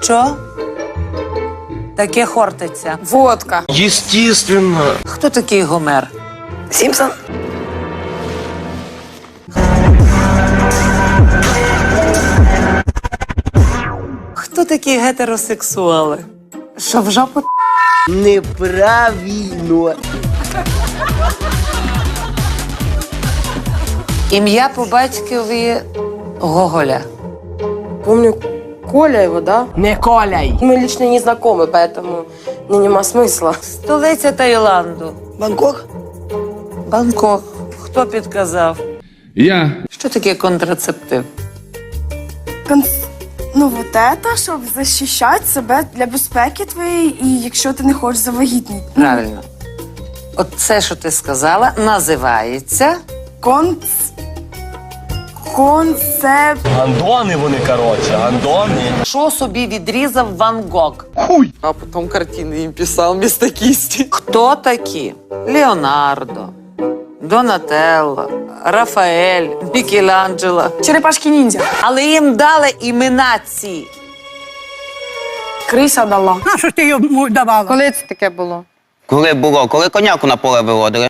Що? Таке хортиця. Водка. Естественно. Хто такий Гомер? Сімпсон. Хто такі гетеросексуали? Що в жопу? Неправильно. Ім'я по батькові Гоголя. Помню Коля его, да? Не коляй. Мы лично не знакомы, поэтому ну, нема смысла. Столиця Таїланду. Бангкок? Бангкок. Хто підказав? Я. Що таке контрацептив? Конс... Ну, вот это, щоб захищати себе для безпеки твоєї, і якщо ти не хочеш завагітніти. Правильно. От це, що ти сказала, називається Конц... Концеп... Гандони вони, коротше, гандони. що собі відрізав Ван Гог. А потом картины им писал вместо кисти. Хто такі? Леонардо, Донателло, Рафаель, Мікеланджело. Черепашки ніндзя. Але їм дали імена ці. Крыса дала. А що ж ти йому давала? Коли це таке було? Коли було, коли коняку на поле виводили.